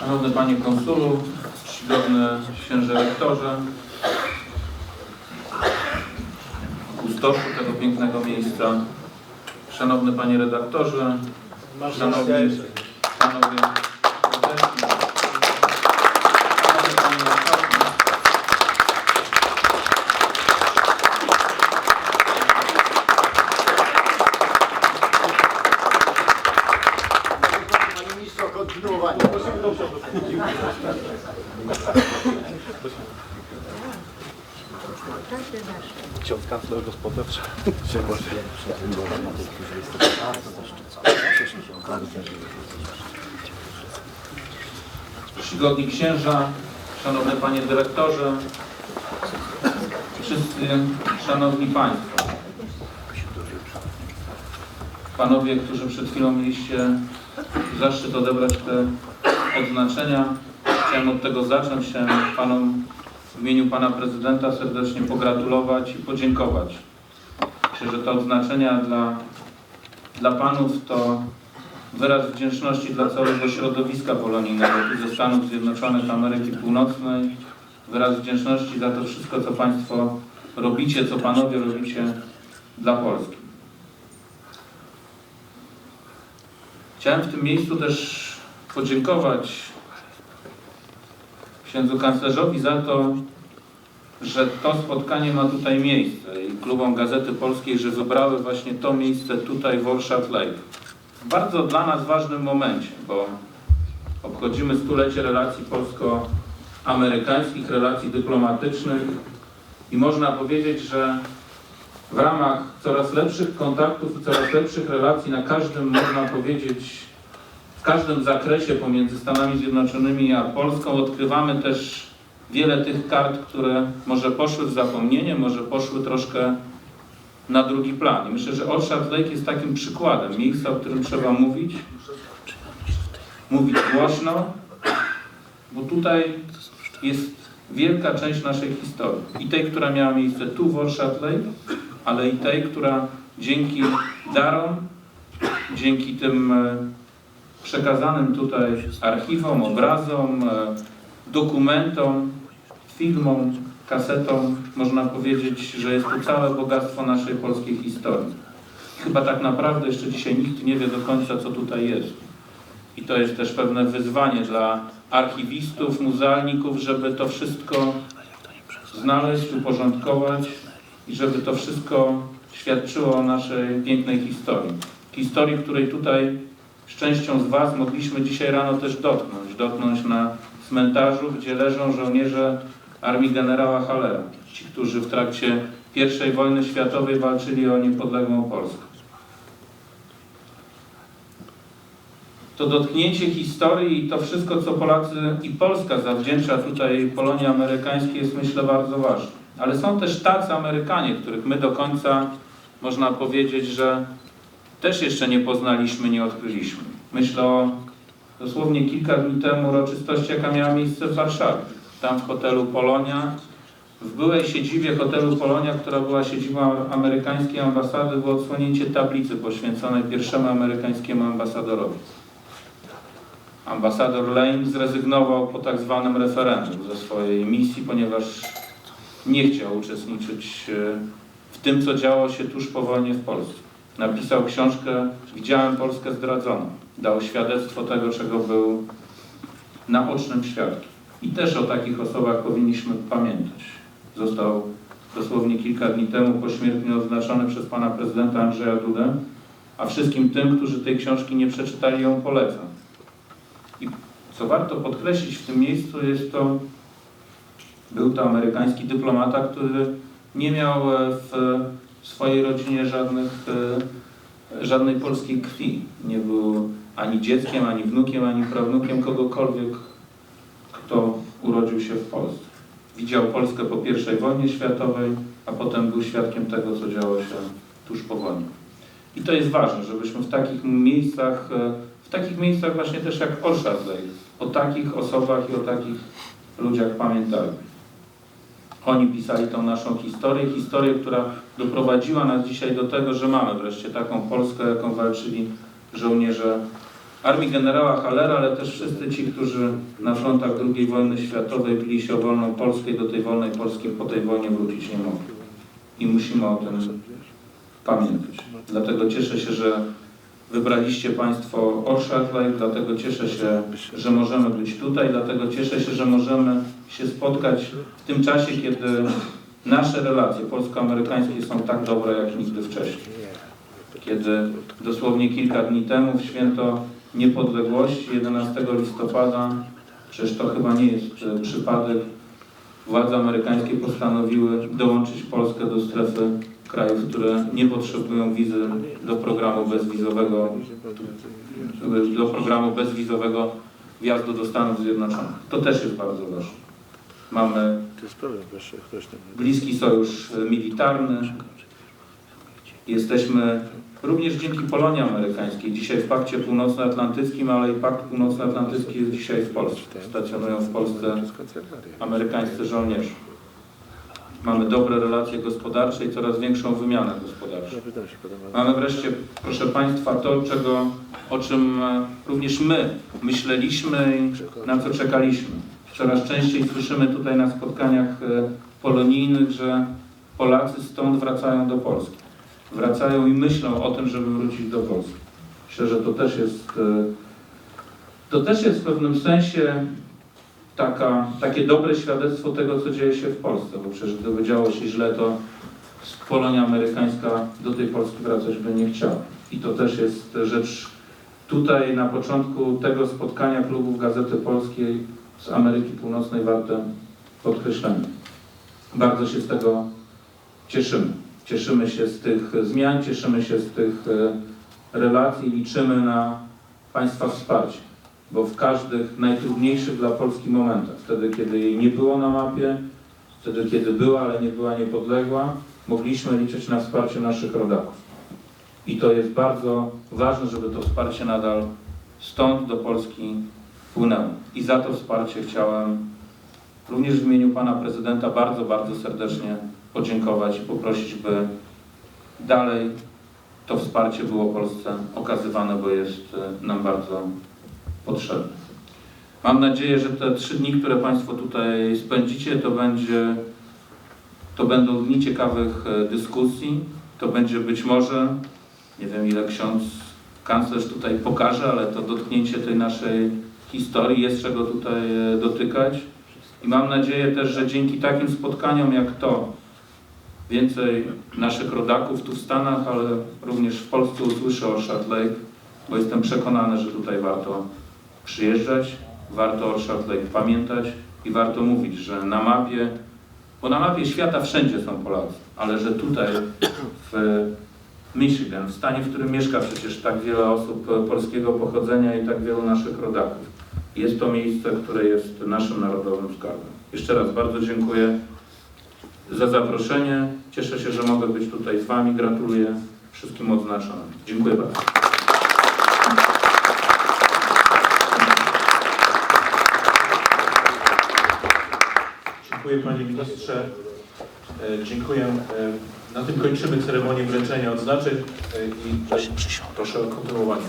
Szanowny Panie Konsulu, czcigodny Księże Rektorze, kustoszu tego pięknego miejsca, Szanowny Panie Redaktorze, Szanowni Panowie Prezeski, Szanowny Panie Marszałku, Panie Ministrze, o kontynuowanie. Ksiądz kanclerz gospodarz. czcigodni księża, szanowny panie dyrektorze, wszyscy szanowni państwo. Panowie, którzy przed chwilą mieliście zaszczyt odebrać te odznaczenia. Chciałem od tego zacząć. Chciałem panom w imieniu pana prezydenta serdecznie pogratulować i podziękować. Myślę, że te odznaczenia dla, dla panów to wyraz wdzięczności dla całego środowiska polonijnego ze Stanów Zjednoczonych Ameryki Północnej. Wyraz wdzięczności za to wszystko, co Państwo robicie, co Panowie robicie dla Polski. Chciałem w tym miejscu też podziękować księdzu kanclerzowi za to, że to spotkanie ma tutaj miejsce i klubom Gazety Polskiej, że wybrały właśnie to miejsce tutaj w Orszat Lake. Bardzo dla nas ważnym momencie, bo obchodzimy stulecie relacji polsko-amerykańskich, relacji dyplomatycznych i można powiedzieć, że w ramach coraz lepszych kontaktów i coraz lepszych relacji na każdym, można powiedzieć, każdym zakresie pomiędzy Stanami Zjednoczonymi a Polską odkrywamy też wiele tych kart, które może poszły w zapomnienie, może poszły troszkę na drugi plan. I myślę, że Orszak Lake jest takim przykładem miejsca, o którym trzeba mówić, mówić głośno, bo tutaj jest wielka część naszej historii. I tej, która miała miejsce tu w Orszak Lake, ale i tej, która dzięki darom, dzięki tym e, przekazanym tutaj archiwom, obrazom, e, dokumentom, filmom, kasetom, można powiedzieć, że jest to całe bogactwo naszej polskiej historii. Chyba tak naprawdę jeszcze dzisiaj nikt nie wie do końca, co tutaj jest. I to jest też pewne wyzwanie dla archiwistów, muzealników, żeby to wszystko znaleźć, uporządkować i żeby to wszystko świadczyło o naszej pięknej historii. Historii, której tutaj z częścią z Was mogliśmy dzisiaj rano też dotknąć. Dotknąć na cmentarzu, gdzie leżą żołnierze armii generała Hallera. Ci, którzy w trakcie I wojny światowej walczyli o niepodległą Polskę. To dotknięcie historii i to wszystko, co Polacy i Polska zawdzięcza tutaj Polonii Amerykańskiej jest myślę bardzo ważne. Ale są też tacy Amerykanie, których my do końca można powiedzieć, że też jeszcze nie poznaliśmy, nie odkryliśmy. Myślę o dosłownie kilka dni temu uroczystości, jaka miała miejsce w Warszawie. Tam w hotelu Polonia, w byłej siedzibie hotelu Polonia, która była siedzibą amerykańskiej ambasady, było odsłonięcie tablicy poświęconej pierwszemu amerykańskiemu ambasadorowi. Ambasador Lane zrezygnował po tak zwanym referendum ze swojej misji, ponieważ nie chciał uczestniczyć e, w tym, co działo się tuż po wojnie w Polsce. Napisał książkę Widziałem Polskę zdradzoną. Dał świadectwo tego, czego był naocznym świadkiem. I też o takich osobach powinniśmy pamiętać. Został dosłownie kilka dni temu pośmiertnie oznaczony przez pana prezydenta Andrzeja Dudę, a wszystkim tym, którzy tej książki nie przeczytali, ją polecam. I co warto podkreślić w tym miejscu jest to, był to amerykański dyplomata, który nie miał e, w swojej rodzinie żadnych, e, żadnej polskiej krwi. Nie był ani dzieckiem, ani wnukiem, ani prawnukiem kogokolwiek, kto urodził się w Polsce. Widział Polskę po I wojnie światowej, a potem był świadkiem tego, co działo się tuż po wojnie. I to jest ważne, żebyśmy w takich miejscach, e, w takich miejscach właśnie też jak Lake, o takich osobach i o takich ludziach pamiętali. Oni pisali tą naszą historię, historię, która doprowadziła nas dzisiaj do tego, że mamy wreszcie taką Polskę, jaką walczyli żołnierze armii generała Hallera, ale też wszyscy ci, którzy na frontach II wojny światowej bili się o wolną Polskę i do tej wolnej Polski po tej wojnie wrócić nie mogli. I musimy o tym pamiętać. Dlatego cieszę się, że wybraliście Państwo Orszak Live, dlatego cieszę się, że możemy być tutaj, dlatego cieszę się, że możemy się spotkać w tym czasie, kiedy nasze relacje polsko-amerykańskie są tak dobre jak nigdy wcześniej. Kiedy dosłownie kilka dni temu w święto niepodległości 11 listopada, przecież to chyba nie jest e, przypadek, władze amerykańskie postanowiły dołączyć Polskę do strefy krajów, które nie potrzebują wizy do programu bezwizowego, do programu bezwizowego wjazdu do Stanów Zjednoczonych. To też jest bardzo ważne. Mamy bliski sojusz e, militarny. Jesteśmy również dzięki Polonii Amerykańskiej dzisiaj w Pakcie Północnoatlantyckim, ale i Pakt Północnoatlantycki jest dzisiaj w Polsce. Stacjonują w Polsce amerykańscy żołnierze. Mamy dobre relacje gospodarcze i coraz większą wymianę gospodarczą. Mamy wreszcie, proszę Państwa, to, czego, o czym e, również my myśleliśmy i na co czekaliśmy. Coraz częściej słyszymy tutaj na spotkaniach e, polonijnych, że Polacy stąd wracają do Polski. Wracają i myślą o tym, żeby wrócić do Polski. Myślę, że to też jest, e, to też jest w pewnym sensie taka, takie dobre świadectwo tego, co dzieje się w Polsce, bo przecież gdyby działo się źle, to Polonia amerykańska do tej Polski wracać by nie chciała. I to też jest rzecz tutaj na początku tego spotkania klubów Gazety Polskiej z Ameryki Północnej warte podkreślenia. Bardzo się z tego cieszymy. Cieszymy się z tych zmian, cieszymy się z tych e, relacji, liczymy na Państwa wsparcie, bo w każdych najtrudniejszych dla Polski momentach, wtedy kiedy jej nie było na mapie, wtedy kiedy była, ale nie była niepodległa, mogliśmy liczyć na wsparcie naszych rodaków. I to jest bardzo ważne, żeby to wsparcie nadal stąd do Polski płynęło. I za to wsparcie chciałem również w imieniu Pana Prezydenta bardzo, bardzo serdecznie podziękować i poprosić, by dalej to wsparcie było Polsce okazywane, bo jest e, nam bardzo potrzebne. Mam nadzieję, że te trzy dni, które Państwo tutaj spędzicie, to będzie to będą dni ciekawych e, dyskusji. To będzie być może, nie wiem ile ksiądz kanclerz tutaj pokaże, ale to dotknięcie tej naszej historii jest czego tutaj e, dotykać. I mam nadzieję też, że dzięki takim spotkaniom jak to, więcej naszych rodaków tu w Stanach, ale również w Polsce usłyszy o Orszak Lake, bo jestem przekonany, że tutaj warto przyjeżdżać, warto o Orszak Lake pamiętać i warto mówić, że na mapie bo na mapie świata wszędzie są Polacy, ale że tutaj w Michigan, w stanie, w którym mieszka przecież tak wiele osób polskiego pochodzenia i tak wielu naszych rodaków, jest to miejsce, które jest naszym narodowym skarbem. Jeszcze raz bardzo dziękuję za zaproszenie. Cieszę się, że mogę być tutaj z Wami. Gratuluję wszystkim odznaczonym. Dziękuję bardzo. Dziękuję Panie Ministrze. E, Dziękuję. E, Na tym kończymy ceremonię wręczenia odznaczeń e, i proszę o kontynuowanie.